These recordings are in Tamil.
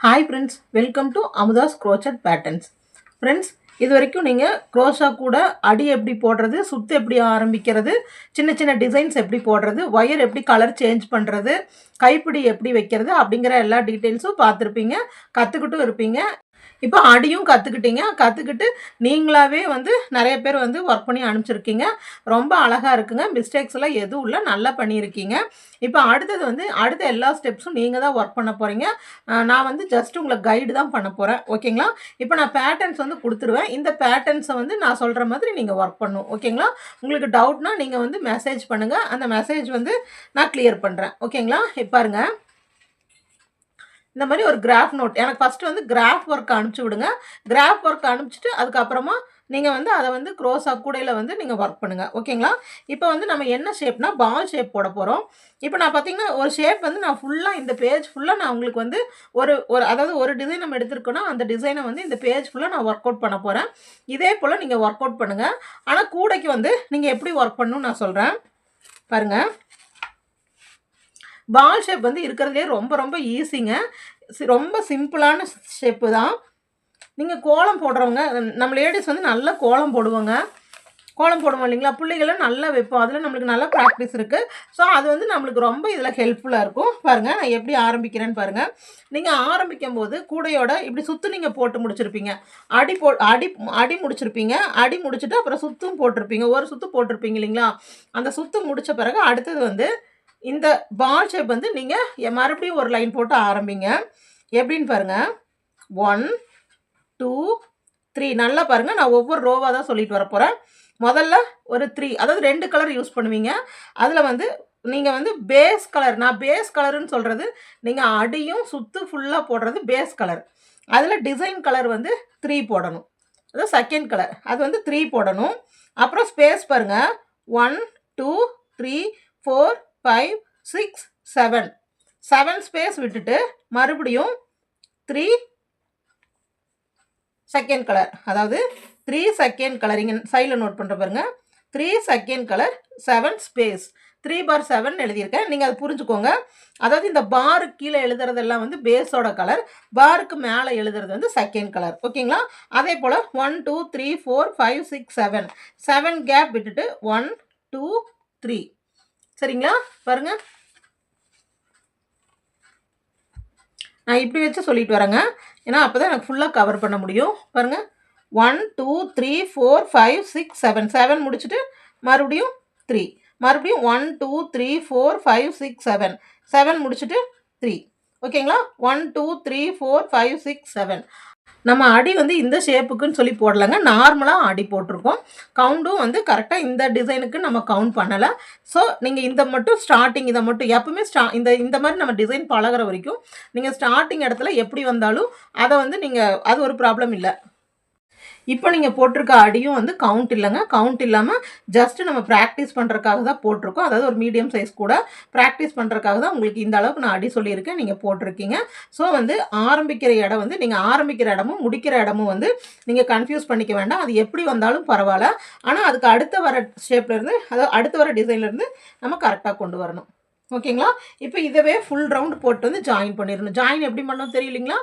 Hi friends welcome to Amudha's crochet patterns friends இது வரைக்கும் நீங்கள் க்ரோஷா கூட அடி எப்படி போடுறது சுத்து எப்படி ஆரம்பிக்கிறது சின்ன சின்ன டிசைன்ஸ் எப்படி போடுறது ஒயர் எப்படி கலர் சேஞ்ச் பண்ணுறது கைப்பிடி எப்படி வைக்கிறது அப்படிங்கிற எல்லா டீட்டெயில்ஸும் பார்த்துருப்பீங்க கற்றுக்கிட்டும் இருப்பீங்க. இப்போ அடியும் கற்றுக்கிட்டீங்க கற்றுக்கிட்டு நீங்களாவே வந்து நிறைய பேர் வந்து ஒர்க் பண்ணி அனுப்பிச்சிருக்கீங்க. ரொம்ப அழகாக இருக்குங்க. மிஸ்டேக்ஸ்லாம் எதுவும் இல்லை. நல்லா பண்ணியிருக்கீங்க. இப்போ அடுத்தது வந்து அடுத்த எல்லா ஸ்டெப்ஸும் நீங்கள் தான் ஒர்க் பண்ண போகிறீங்க நான் வந்து ஜஸ்ட் உங்களை கைடு தான் பண்ண போகிறேன் ஓகேங்களா இப்போ நான் பேட்டர்ன்ஸ் வந்து கொடுத்துருவேன். இந்த பேட்டர்ன்ஸை வந்து நான் சொல்கிற மாதிரி நீங்கள் ஒர்க் பண்ணும். ஓகேங்களா உங்களுக்கு டவுட்னால் நீங்கள் வந்து மெசேஜ் பண்ணுங்கள் அந்த மெசேஜ் வந்து நான் கிளியர் பண்ணுறேன் ஓகேங்களா இப்போ பாருங்கள் இந்த மாதிரி ஒரு கிராஃப் நோட் எனக்கு ஃபஸ்ட்டு வந்து கிராஃப் ஒர்க் அனுப்பிச்சி விடுங்க. கிராஃப் ஒர்க் அனுப்பிச்சிட்டு அதுக்கப்புறமா நீங்கள் வந்து அதை வந்து க்ரோஸாக கூடையில் வந்து நீங்கள் ஒர்க் பண்ணுங்கள் ஓகேங்களா? இப்போ வந்து நம்ம என்ன ஷேப்னா பால் ஷேப் போட போகிறோம் இப்போ நான் பார்த்தீங்கன்னா ஒரு ஷேப் வந்து நான் ஃபுல்லாக இந்த பேஜ் ஃபுல்லாக நான் உங்களுக்கு வந்து ஒரு ஒரு அதாவது ஒரு டிசைன் நம்ம எடுத்துருக்கோன்னா அந்த டிசைனை வந்து இந்த பேஜ் ஃபுல்லாக நான் ஒர்க் அவுட் பண்ண போகிறேன் இதே போல் நீங்கள் ஒர்க் அவுட் பண்ணுங்கள் ஆனால் கூடைக்கு வந்து நீங்கள் எப்படி ஒர்க் பண்ணணும்னு நான் சொல்கிறேன் பாருங்கள் பால் ஷேப் வந்து இருக்கிறதுலே ரொம்ப ரொம்ப ஈஸிங்க ரொம்ப சிம்பிளான ஷேப்பு தான். நீங்கள் கோலம் போடுறவங்க நம்ம லேடிஸ் வந்து நல்லா கோலம் போடுவோங்க. கோலம் போடுவோம் இல்லைங்களா? பிள்ளைகளும் நல்லா வைப்போம். அதில் நம்மளுக்கு நல்ல ப்ராக்டிஸ் இருக்குது ஸோ அது வந்து நம்மளுக்கு ரொம்ப இதில் ஹெல்ப்ஃபுல்லாக இருக்கும். பாருங்கள் நான் எப்படி ஆரம்பிக்கிறேன்னு பாருங்கள் நீங்கள் ஆரம்பிக்கும் போது கூடையோட இப்படி சுற்று நீங்கள் போட்டு முடிச்சிருப்பீங்க. அடி போ அடி அடி முடிச்சிருப்பீங்க. அடி முடிச்சுட்டு அப்புறம் சுற்றும் போட்டிருப்பீங்க. ஒரு சுற்று போட்டிருப்பீங்க இல்லைங்களா? அந்த சுற்று முடித்த பிறகு அடுத்தது வந்து இந்த பால் ஷேப் வந்து நீங்கள் மறுபடியும் ஒரு லைன் போட்டு ஆரம்பிங்க. எப்படின்னு பாருங்கள் ஒன் டூ த்ரீ நல்லா பாருங்கள் நான் ஒவ்வொரு ரோவாக தான் சொல்லிட்டு வர போகிறேன் முதல்ல ஒரு த்ரீ அதாவது ரெண்டு கலர் யூஸ் பண்ணுவீங்க. அதில் வந்து நீங்கள் வந்து பேஸ் கலர் நான் பேஸ் கலருன்னு சொல்கிறது நீங்கள் அடியும் சுற்று ஃபுல்லாக போடுறது பேஸ் கலர் அதில் டிசைன் கலர் வந்து த்ரீ போடணும். அது செகண்ட் கலர் அது வந்து த்ரீ போடணும். அப்புறம் ஸ்பேஸ் பாருங்கள் one two three four five six seven seven space விட்டுட்டு மறுபடியும் த்ரீ செகண்ட் கலர் அதாவது த்ரீ செகண்ட் கலர் இங்கே சைடில் நோட் பண்ணுற பாருங்க. Three second colour seven space three bar seven எழுதியிருக்கேன். நீங்கள் அதை புரிஞ்சுக்கோங்க. அதாவது இந்த பாருக்கு கீழே எழுதுறதெல்லாம் வந்து பேஸோட கலர் பாருக்கு மேலே எழுதுறது வந்து செகண்ட் கலர் ஓகேங்களா? அதே போல் one two three four five six seven seven gap விட்டுட்டு ஒன் டூ த்ரீ சரிங்களா? பாருங்க. நான் இப்படி வச்சு சொல்லிட்டு வரேங்க. ஏன்னா அப்போ தான் எனக்கு ஃபுல்லாக கவர் பண்ண முடியும். பாருங்கள் one two three four five six seven seven முடிச்சுட்டு மறுபடியும் த்ரீ மறுபடியும் one two three four five six seven seven முடிச்சுட்டு த்ரீ ஓகேங்களா one two three four five six seven நம்ம அடி வந்து இந்த ஷேப்புக்குன்னு சொல்லி போடலைங்க. நார்மலாக அடி போட்டிருக்கோம். கவுண்டும் வந்து கரெக்டாக இந்த டிசைனுக்கு நம்ம கவுண்ட் பண்ணலை. ஸோ நீங்கள் இந்த மட்டும் ஸ்டார்டிங் இதை மட்டும் எப்பவுமே ஸ்டா இந்த இந்த மாதிரி நம்ம டிசைன் பழகுற வரைக்கும் நீங்கள் ஸ்டார்டிங் இடத்துல எப்படி வந்தாலும் அதை வந்து நீங்கள் அது ஒரு ப்ராப்ளம் இல்லை. இப்போ நீங்கள் போட்டிருக்க அடியும் வந்து கவுண்ட் இல்லைங்க. கவுண்ட் இல்லாமல் ஜஸ்ட் நம்ம ப்ராக்டிஸ் பண்ணுறதுக்காக தான் போட்டிருக்கோம். அதாவது ஒரு மீடியம் சைஸ் கூட ப்ராக்டிஸ் பண்ணுறதுக்காக தான் உங்களுக்கு இந்த அளவுக்கு நான் அடி சொல்லியிருக்கேன். நீங்கள் போட்டிருக்கீங்க. ஸோ வந்து ஆரம்பிக்கிற இடம் வந்து நீங்கள் ஆரம்பிக்கிற இடமும் முடிக்கிற இடமும் வந்து நீங்கள் கன்ஃபியூஸ் பண்ணிக்க வேண்டாம். அது எப்படி வந்தாலும் பரவாயில்ல. ஆனால் அதுக்கு அடுத்த வர ஷேப்லேருந்து அதாவது அடுத்த வர டிசைன்லேருந்து நம்ம கரெக்டாக கொண்டு வரணும். ஓகேங்களா? இப்போ இதவே ஃபுல் ரவுண்ட் போட்டு வந்து ஜாயின் பண்ணிடணும். ஜாயின் எப்படி பண்ணணும் தெரியலீங்களா?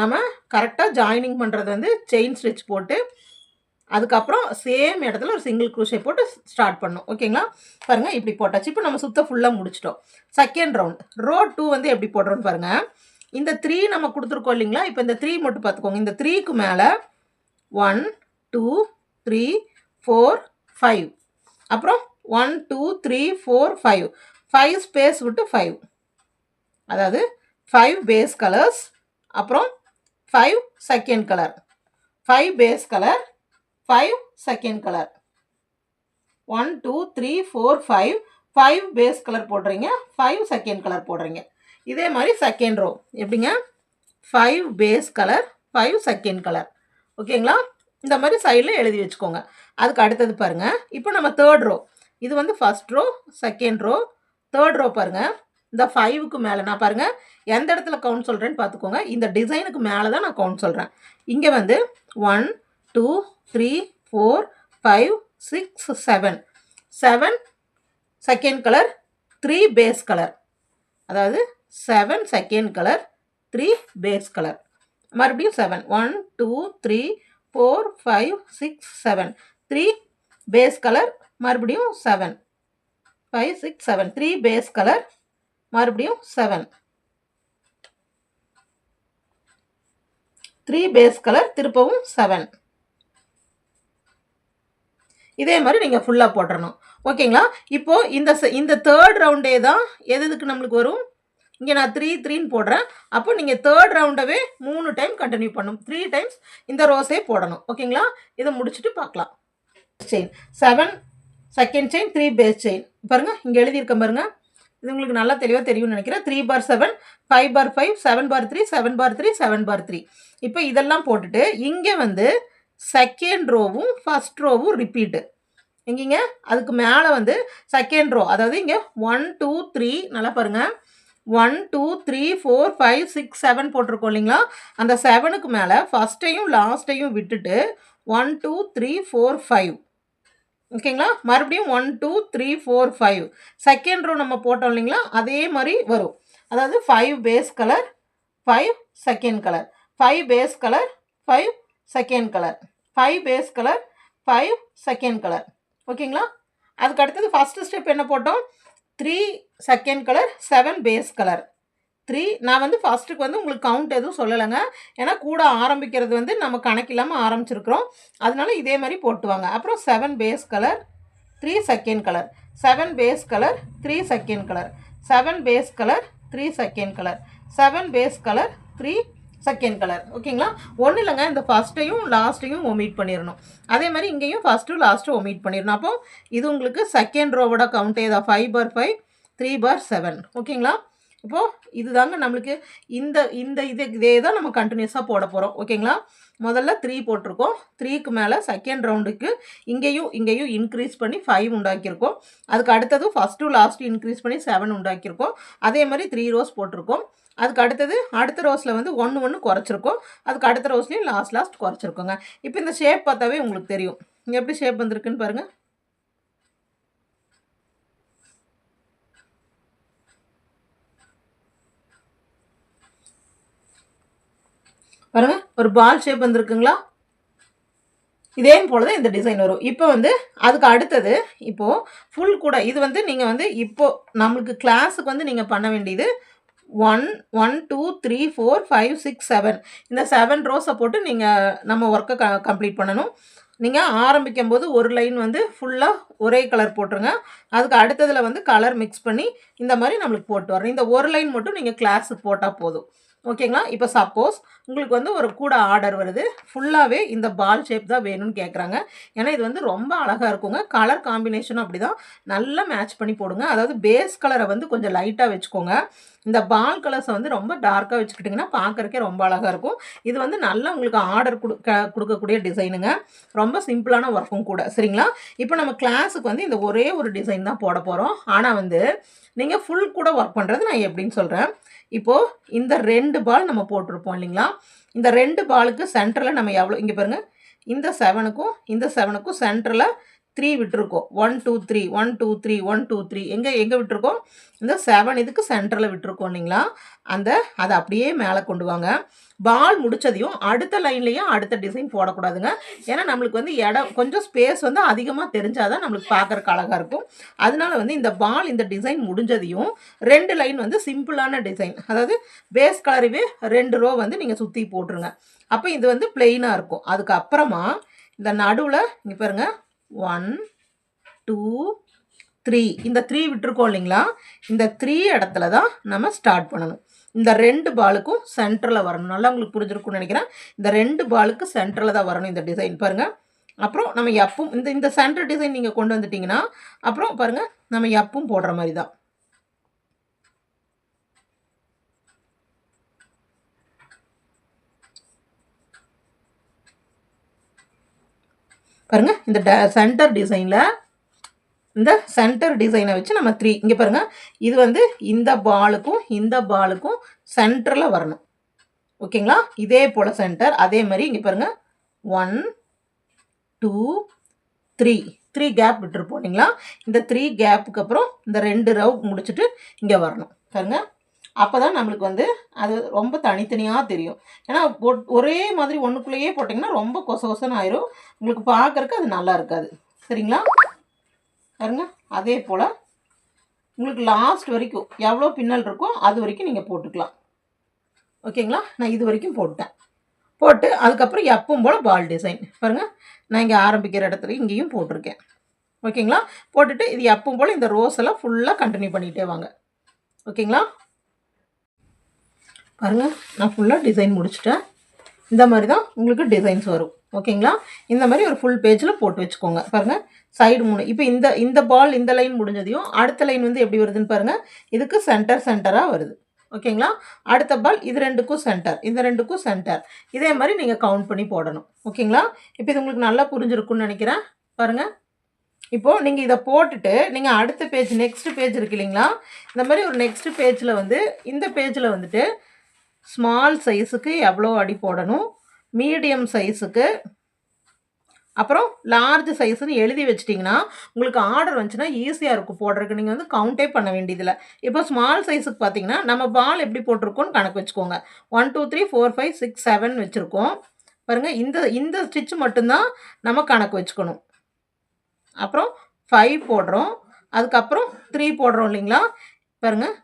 நம்ம கரெக்டாக ஜாயினிங் பண்ணுறது வந்து செயின் ஸ்டிச் போட்டு அதுக்கப்புறம் சேம் இடத்துல ஒரு சிங்கிள் குரூஷை போட்டு ஸ்டார்ட் பண்ணணும் ஓகேங்களா பாருங்கள் இப்படி போட்டாச்சு. இப்போ நம்ம சுத்த ஃபுல்லாக முடிச்சிட்டோம். செகண்ட் ரவுண்ட் ரோ டூ வந்து எப்படி போடுறோன்னு பாருங்கள் இந்த த்ரீ நம்ம கொடுத்துருக்கோம் இல்லைங்களா? இப்போ இந்த த்ரீ மட்டும் பார்த்துக்கோங்க. இந்த த்ரீக்கு மேலே one two three four five அப்புறம் one two three four five five space விட்டு ஃபைவ் அதாவது ஃபைவ் பேஸ் கலர்ஸ் அப்புறம் five second colour five base colour five second colour one two three four five five base colour போடுறீங்க. ஃபைவ் செகண்ட் கலர் போடுறீங்க. இதே மாதிரி செகண்ட் ரோ எப்படிங்க? Five base colour five second colour ஓகேங்களா? இந்த மாதிரி சைடில் எழுதி வச்சுக்கோங்க. அதுக்கு அடுத்தது பாருங்கள் இப்போ நம்ம தேர்ட் ரோ இது வந்து first row second row third row பாருங்கள் இந்த ஃபைவுக்கு மேலே. நான் பாருங்கள் எந்த இடத்துல கவுண்ட் சொல்கிறேன்னு பார்த்துக்கோங்க. இந்த டிசைனுக்கு மேலே தான் நான் கவுண்ட் சொல்கிறேன் இங்கே வந்து one two three four five six seven seven second colour three base colour அதாவது seven second colour three base colour மறுபடியும் seven one two three four five six seven three base colour மறுபடியும் seven five six seven three base colour மறுபடியும் செவன் த்ரீ பேஸ் கலர் திருப்பவும் செவன் இதே மாதிரி நீங்கள் ஃபுல்லாக போட்டுறணும். ஓகேங்களா இப்போது இந்த இந்த தேர்ட் ரவுண்டே தான் எது எதுக்கு நம்மளுக்கு வரும்? இங்கே நான் த்ரீ த்ரீன்னு போடுறேன். அப்போ நீங்கள் தேர்ட் ரவுண்டவே மூணு டைம் கண்டினியூ பண்ணணும் த்ரீ டைம்ஸ் இந்த ரோஸே போடணும். ஓகேங்களா இதை முடிச்சுட்டு பார்க்கலாம். Chain seven second chain three base chain பாருங்கள் இங்கே எழுதியிருக்கேன் பாருங்கள் இது உங்களுக்கு நல்லா தெளிவாக தெரியும்னு நினைக்கிறேன். Three bar seven five bar five seven bar three seven bar three seven bar three இப்போ இதெல்லாம் போட்டுட்டு இங்கே வந்து செகண்ட் ரோவும் ஃபர்ஸ்ட் ரோவும் ரிப்பீட்டு எங்கேங்க? அதுக்கு மேலே வந்து செகண்ட் ரோ அதாவது இங்கே ஒன் டூ த்ரீ நல்லா பாருங்கள் one two three four five six seven போட்டிருக்கோம் இல்லைங்களா? அந்த செவனுக்கு மேலே ஃபஸ்ட்டையும் லாஸ்ட்டையும் விட்டுட்டு one two three four five ஓகேங்களா? மறுபடியும் one two three four five second row நம்ம போட்டோம் இல்லைங்களா? அதே மாதிரி வரும். அதாவது five base colour five second colour five base colour five second colour five base colour five second colour ஓகேங்களா? அதுக்கு அடுத்தது ஃபஸ்ட்டு ஸ்டெப் என்ன போட்டோம்? Three second colour seven base colour three நான் வந்து ஃபஸ்ட்டுக்கு வந்து உங்களுக்கு கவுண்ட் எதுவும் சொல்லலைங்க. ஏன்னா கூட ஆரம்பிக்கிறது வந்து நம்ம கணக்கில்லாமல் ஆரம்பிச்சிருக்கிறோம். அதனால இதே மாதிரி போட்டுவாங்க. அப்புறம் seven base colour three second colour seven base colour three second colour seven base colour three second colour seven base colour three second colour ஓகேங்களா ஒன்றும் இல்லைங்க. இந்த ஃபஸ்ட்டையும் லாஸ்ட்டையும் ஒமிட் பண்ணிடணும் அதே மாதிரி இங்கேயும் ஃபஸ்ட்டு லாஸ்ட்டும் ஒமிட் பண்ணிடணும் அப்போ இது உங்களுக்கு செகண்ட் ரோவோட கவுண்டே தான் five bar five three bar seven ஓகேங்களா இப்போது இதுதாங்க நம்மளுக்கு இந்த இந்த இது இதே தான் நம்ம கண்டினியூஸாக போட போகிறோம் ஓகேங்களா முதல்ல த்ரீ போட்டிருக்கோம். த்ரீக்கு மேலே செகண்ட் ரவுண்டுக்கு இங்கேயும் இங்கேயும் இன்க்ரீஸ் பண்ணி ஃபைவ் உண்டாக்கியிருக்கோம். அதுக்கு அடுத்தது ஃபஸ்ட்டு லாஸ்ட்டு இன்க்ரீஸ் பண்ணி செவன் உண்டாக்கியிருக்கோம். அதே மாதிரி த்ரீ ரோஸ் போட்டிருக்கோம். அதுக்கு அடுத்தது அடுத்த ரோஸில் வந்து ஒன்று ஒன்று குறைச்சிருக்கோம். அதுக்கு அடுத்த ரோஸ்லேயும் லாஸ்ட் லாஸ்ட் குறைச்சிருக்கோங்க. இப்போ இந்த ஷேப் பார்த்தாவே உங்களுக்கு தெரியும். எப்படி ஷேப் வந்திருக்குன்னு பாருங்கள் பாருங்க ஒரு பால் ஷேப் வந்திருக்குங்களா? இதே போல் தான் இந்த டிசைன் வரும். இப்போ வந்து அதுக்கு அடுத்தது இப்போது ஃபுல் கூட இது வந்து நீங்கள் வந்து இப்போ நம்மளுக்கு கிளாஸுக்கு வந்து நீங்கள் பண்ண வேண்டியது one one two three four five six seven இந்த செவன் ரோஸை போட்டு நீங்கள் நம்ம ஒர்க்கை க கம்ப்ளீட் பண்ணணும். நீங்கள் ஆரம்பிக்கும் போது ஒரு லைன் வந்து ஃபுல்லாக ஒரே கலர் போட்டுருங்க. அதுக்கு அடுத்ததில் வந்து கலர் மிக்ஸ் பண்ணி இந்த மாதிரி நம்மளுக்கு போட்டு வரணும். இந்த ஒரு லைன் மட்டும் நீங்கள் கிளாஸுக்கு போட்டால் போதும். ஓகேங்களா? இப்போ சப்போஸ் உங்களுக்கு வந்து ஒரு கூட ஆர்டர் வருது. ஃபுல்லாகவே இந்த பால் ஷேப் தான் வேணும்னு கேட்குறாங்க ஏன்னா இது வந்து ரொம்ப அழகாக இருக்குங்க. கலர் காம்பினேஷனும் அப்படி தான் நல்லா மேட்ச் பண்ணி போடுங்க. அதாவது பேஸ் கலரை வந்து கொஞ்சம் லைட்டாக வச்சுக்கோங்க. இந்த பால் கலர்ஸை வந்து ரொம்ப டார்க்காக வச்சுக்கிட்டிங்கன்னா பார்க்குறக்கே ரொம்ப அழகாக இருக்கும். இது வந்து நல்லா உங்களுக்கு ஆர்டர் கொடுக்க கொடுக்கக்கூடிய டிசைனுங்க ரொம்ப சிம்பிளான ஒர்க்கும் கூட. சரிங்களா? இப்போ நம்ம கிளாஸுக்கு வந்து இந்த ஒரே ஒரு டிசைன் தான் போட போகிறோம் ஆனால் வந்து நீங்கள் ஃபுல் கூட ஒர்க் பண்ணுறது நான் எப்படின்னு சொல்கிறேன் இப்போது இந்த ரெண்டு பால் நம்ம போட்டிருப்போம் இல்லைங்களா? இந்த ரெண்டு பாலுக்கு சென்டரில் நம்ம எவ்வளோ இங்கே பாருங்கள் இந்த செவனுக்கும் இந்த செவனுக்கும் சென்டரில் த்ரீ விட்டுருக்கோம். One two three one two three one two three எங்கே எங்கே விட்டுருக்கோம்? இந்த செவன் இதுக்கு சென்டரில் விட்டுருக்கோம் இல்லைங்களா? அந்த அதை அப்படியே மேலே கொண்டு வாங்க. பால் முடிச்சதையும் அடுத்த லைன்லேயும் அடுத்த டிசைன் போடக்கூடாதுங்க. ஏன்னா நம்மளுக்கு வந்து இடம் கொஞ்சம் ஸ்பேஸ் வந்து அதிகமாக தெரிஞ்சால் தான் நம்மளுக்கு பார்க்குறக்கு அழகாக இருக்கும். அதனால வந்து இந்த பால் இந்த டிசைன் முடிஞ்சதையும் ரெண்டு லைன் வந்து சிம்பிளான டிசைன் அதாவது பேஸ் கலரவே ரெண்டு ரோ வந்து நீங்கள் சுற்றி போட்டுருங்க. அப்போ இது வந்து பிளெயினாக இருக்கும். அதுக்கப்புறமா இந்த நடுவில் இங்கே பாருங்கள் ஒன் டூ த்ரீ இந்த த்ரீ விட்டுருக்கோம் இல்லைங்களா? இந்த த்ரீ இடத்துல தான் நம்ம ஸ்டார்ட் பண்ணணும். இந்த ரெண்டு பாலுக்கும் சென்டரில் வரணும். நல்லா உங்களுக்கு புரிஞ்சிருக்கும்னு நினைக்கிறேன். இந்த ரெண்டு பாலுக்கு சென்டரில் தான் வரணும் இந்த டிசைன் பாருங்கள் அப்புறம் நம்ம எப்பவும் இந்த இந்த சென்டர் டிசைன் நீங்கள் கொண்டு வந்துட்டிங்கன்னா அப்புறம் பாருங்கள் நம்ம எப்பவும் போடுற மாதிரி தான். பாருங்க இந்த சென்டர் டிசைனில் இந்த சென்டர் டிசைனை வச்சு நம்ம த்ரீ இங்கே பாருங்க இது வந்து இந்த பாலுக்கும் இந்த பாலுக்கும் சென்டரில் வரணும். ஓகேங்களா இதே போல் சென்டர் அதே மாதிரி இங்கே பாருங்க one two three three gap விட்டுருப்போம் இல்லைங்களா? இந்த த்ரீ கேப்புக்கு அப்புறம் இந்த ரெண்டு ரவு முடிச்சுட்டு இங்கே வரணும். பாருங்கள் அப்போ தான் நம்மளுக்கு வந்து அது ரொம்ப தனித்தனியாக தெரியும். ஏன்னா ஒரே மாதிரி ஒன்றுக்குள்ளேயே போட்டிங்கன்னா ரொம்ப கொச கொசன்னு ஆயிரும். உங்களுக்கு பார்க்கறக்கு அது நல்லா இருக்காது. சரிங்களா? பாருங்க அதே போல் உங்களுக்கு லாஸ்ட் வரைக்கும் எவ்வளோ பின்னல் இருக்கோ அது வரைக்கும் நீங்கள் போட்டுக்கலாம். ஓகேங்களா? நான் இது வரைக்கும் போட்டேன் போட்டு அதுக்கப்புறம் எப்பவும் போல் பால் டிசைன் பாருங்கள் நான் இங்கே ஆரம்பிக்கிற இடத்துல இங்கேயும் போட்டிருக்கேன். ஓகேங்களா? போட்டுட்டு இது எப்பவும் போல் இந்த ரோஸ் எல்லாம் ஃபுல்லாக கண்டினியூ பண்ணிகிட்டே வாங்க. ஓகேங்களா? பாருங்கள் நான் ஃபுல்லாக டிசைன் முடிச்சுட்டேன். இந்த மாதிரி தான் உங்களுக்கு டிசைன்ஸ் வரும். ஓகேங்களா இந்த மாதிரி ஒரு ஃபுல் பேஜில் போட்டு வச்சுக்கோங்க. பாருங்கள் சைடு மூணு. இப்போ இந்த இந்த பால் இந்த லைன் முடிஞ்சதையும் அடுத்த லைன் வந்து எப்படி வருதுன்னு பாருங்கள் இதுக்கு சென்டர் சென்டராக வருது. ஓகேங்களா அடுத்த பால் இது ரெண்டுக்கும் சென்டர் இந்த ரெண்டுக்கும் சென்டர் இதே மாதிரி நீங்கள் கவுண்ட் பண்ணி போடணும். ஓகேங்களா இப்போ இது உங்களுக்கு நல்லா புரிஞ்சிருக்குன்னு நினைக்கிறேன். பாருங்கள் இப்போது நீங்கள் இதை போட்டுட்டு நீங்கள் அடுத்த பேஜ் நெக்ஸ்ட் பேஜ் இருக்கு இல்லைங்களா? இந்த மாதிரி ஒரு நெக்ஸ்ட் பேஜில் வந்து இந்த பேஜில் வந்துட்டு ஸ்மால் சைஸுக்கு எவ்வளோ அடி போடணும்? மீடியம் சைஸுக்கு அப்புறம் லார்ஜ் சைஸ்னு எழுதி வச்சிட்டிங்கன்னா உங்களுக்கு ஆர்டர் வந்துச்சுன்னா ஈஸியாக இருக்கும் போடுறதுக்கு. நீங்கள் வந்து கவுண்டே பண்ண வேண்டியதில்லை. இப்போ ஸ்மால் சைஸுக்கு பார்த்தீங்கன்னா நம்ம பால் எப்படி போட்டிருக்கோம்னு கணக்கு வச்சுக்கோங்க. One two three four five six seven வச்சுருக்கோம். பாருங்கள் இந்த இந்த ஸ்டிச் மட்டும்தான் நம்ம கணக்கு வச்சுக்கணும். அப்புறம் ஃபைவ் போடுறோம். அதுக்கப்புறம் த்ரீ போடுறோம் இல்லைங்களா? பாருங்கள்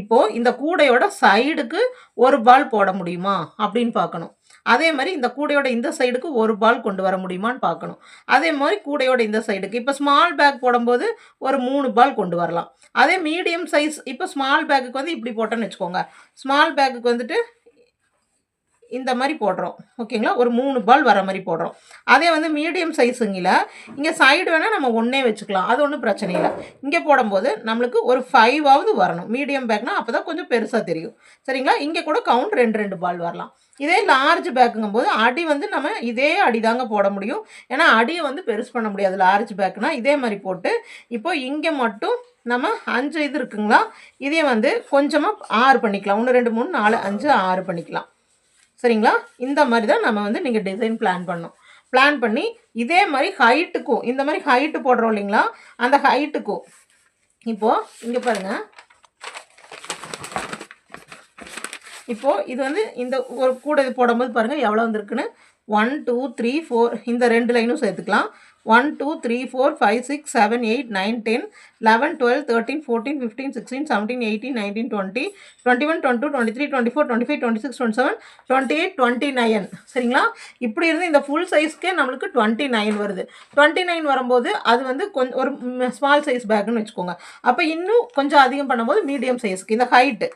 இப்போ இந்த கூடையோட சைடுக்கு ஒரு பால் போட முடியுமா அப்படின்னு பார்க்கணும். அதே மாதிரி இந்த கூடையோட இந்த சைடுக்கு ஒரு பால் கொண்டு வர முடியுமான்னு பார்க்கணும். அதே மாதிரி கூடையோட இந்த சைடுக்கு இப்போ ஸ்மால் பேக் போடும்போது ஒரு மூணு பால் கொண்டு வரலாம். அதே மீடியம் சைஸ் இப்போ ஸ்மால் பேக்குக்கு வந்து இப்படி போட்டோன்னு வச்சுக்கோங்க. ஸ்மால் பேக்குக்கு வந்துட்டு இந்த மாதிரி போடுறோம். ஓகேங்களா? ஒரு மூணு பால் வர மாதிரி போடுறோம். அதே வந்து மீடியம் சைஸுங்கில் இங்கே. சைடு வேணால் நம்ம ஒன்றே வச்சுக்கலாம். அது ஒன்றும் பிரச்சனை இல்லை. இங்கே போடும்போது நம்மளுக்கு ஒரு ஃபைவாவது வரணும். மீடியம் பேக்னால் அப்போ தான் கொஞ்சம் பெருசாக தெரியும். சரிங்களா? இங்கே கூட கவுண்ட் ரெண்டு ரெண்டு பால் வரலாம். இதே லார்ஜ் பேக்குங்கும் போது அடி வந்து நம்ம இதே அடி தாங்க போட முடியும். ஏன்னா அடியை வந்து பெருசு பண்ண முடியாது. லார்ஜ் பேக்குனால் இதே மாதிரி போட்டு இப்போ இங்கே மட்டும் நம்ம அஞ்சு இது இருக்குங்களா? இதே வந்து கொஞ்சமாக ஆறு பண்ணிக்கலாம். ஒன்று ரெண்டு மூணு நாலு அஞ்சு ஆறு பண்ணிக்கலாம். சரிங்களா? இந்த மாதிரி தான் நம்ம வந்து நீங்கள் டிசைன் பிளான் பண்ணணும். பிளான் பண்ணி இதே மாதிரி ஹைட்டுக்கும் இந்த மாதிரி ஹைட்டு போடுறோம் இல்லைங்களா? அந்த ஹைட்டுக்கும் இப்போது இங்கே பாருங்கள் இப்போது இது வந்து இந்த ஒரு கூட இது போடும்போது பாருங்கள் எவ்வளோ வந்திருக்குன்னு? ஒன் டூ த்ரீ ஃபோர் இந்த ரெண்டு லைனும் சேர்த்துக்கலாம். One two three four five six seven eight nine ten eleven twelve thirteen fourteen fifteen sixteen seventeen eighteen nineteen twenty twenty one twenty two twenty three twenty four twenty five twenty six twenty seven twenty eight twenty nine சரிங்களா? இப்படி இருந்து இந்த ஃபுல் சைஸ்க்கே நம்மளுக்கு டுவெண்ட்டி நைன் வருது. டுவெண்ட்டி நைன் வரும்போது அது வந்து கொஞ்சம் ஒரு ஸ்மால் சைஸ் பேக்குன்னு வச்சுக்கோங்க. அப்போ இன்னும் கொஞ்சம் அதிகம் பண்ணும்போது மீடியம் சைஸ்க்கு இந்த ஹைட்டு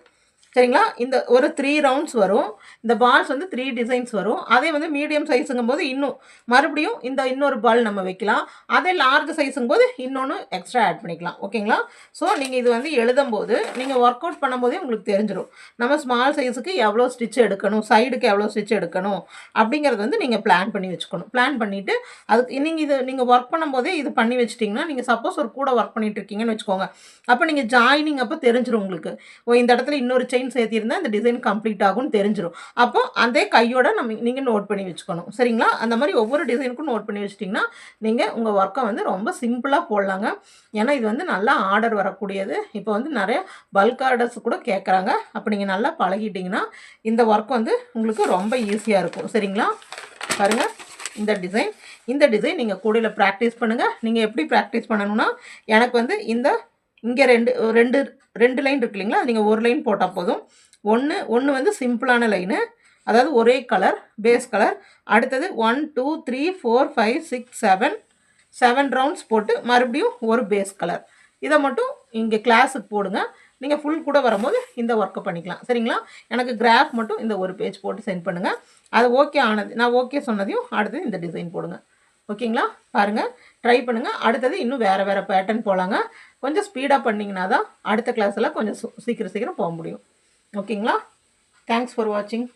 சரிங்களா? இந்த ஒரு த்ரீ ரவுண்ட்ஸ் வரும். இந்த பால்ஸ் வந்து த்ரீ டிசைன்ஸ் வரும். அதே வந்து மீடியம் சைஸுங்கும் போது இன்னும் மறுபடியும் இந்த இன்னொரு பால் நம்ம வைக்கலாம். அதே லார்ஜ் சைஸுங்கும் போது இன்னொன்று எக்ஸ்ட்ரா ஆட் பண்ணிக்கலாம். ஓகேங்களா? ஸோ நீங்கள் இது வந்து எழுதும்போது நீங்கள் ஒர்க் அவுட் பண்ணும்போதே உங்களுக்கு தெரிஞ்சிடும் நம்ம ஸ்மால் சைஸுக்கு எவ்வளோ ஸ்டிச் எடுக்கணும்? சைடுக்கு எவ்வளோ ஸ்டிச் எடுக்கணும்? அப்படிங்கிறது வந்து நீங்கள் பிளான் பண்ணி வச்சுக்கணும். பிளான் பண்ணிவிட்டு அதுக்கு நீங்கள் இது நீங்கள் ஒர்க் பண்ணும்போதே இது பண்ணி வச்சிட்டிங்கன்னா நீங்கள் சப்போஸ் ஒரு கூட ஒர்க் பண்ணிட்டு இருக்கீங்கன்னு வச்சுக்கோங்க. அப்போ நீங்கள் ஜாயினிங் அப்போ தெரிஞ்சிடும் உங்களுக்கு. ஓ இந்த இடத்துல இன்னொரு செயின் சேர்த்திருந்தா இந்த டிசைன் கம்ப்ளீட் ஆகும்னு தெரிஞ்சிடும் அப்போ அதே கையோட நம்ம நீங்கள் நோட் பண்ணி வச்சுக்கணும். சரிங்களா? அந்த மாதிரி ஒவ்வொரு டிசைனுக்கும் நோட் பண்ணி வச்சிட்டிங்கன்னா நீங்கள் உங்கள் ஒர்க்கை வந்து ரொம்ப சிம்பிளாக போடலாங்க. ஏன்னா இது வந்து நல்லா ஆர்டர் வரக்கூடியது. இப்போ வந்து நிறைய பல்க் ஆர்டர்ஸ் கூட கேட்குறாங்க அப்போ நீங்கள் நல்லா பழகிட்டிங்கன்னா இந்த ஒர்க் வந்து உங்களுக்கு ரொம்ப ஈஸியாக இருக்கும். சரிங்களா? பாருங்கள் இந்த டிசைன் இந்த டிசைன் நீங்கள் கூடையில் ப்ராக்டிஸ் பண்ணுங்கள் நீங்கள் எப்படி ப்ராக்டிஸ் பண்ணணும்னா எனக்கு வந்து இந்த இங்கே ரெண்டு ரெண்டு ரெண்டு லைன் இருக்கு இல்லைங்களா? நீங்கள் ஒரு லைன் போட்டால் போதும். ஒன்று ஒன்று வந்து சிம்பிளான லைனு அதாவது ஒரே கலர் பேஸ் கலர் அடுத்தது one two three four five six seven seven rounds போட்டு மறுபடியும் ஒரு பேஸ் கலர் இதை மட்டும் இங்கே கிளாஸுக்கு போடுங்க. நீங்கள் ஃபுல் கூட வரும்போது இந்த ஒர்க்கை பண்ணிக்கலாம். சரிங்களா? எனக்கு கிராஃப் மட்டும் இந்த ஒரு பேஜ் போட்டு சென்ட் பண்ணுங்கள் அது ஓகே ஆனது நான் ஓகே சொன்னதையும் அடுத்தது இந்த டிசைன் போடுங்க. ஓகேங்களா பாருங்கள் ட்ரை பண்ணுங்கள் அடுத்தது இன்னும் வேறு வேறு பேட்டர்ன் போகலாங்க கொஞ்சம் ஸ்பீடாக பண்ணிங்கன்னா தான் அடுத்த கிளாஸில் கொஞ்சம் சு- சீக்கிரம் சீக்கிரம் போக முடியும். ஓகேங்களா தேங்க்ஸ் ஃபார் வாட்சிங்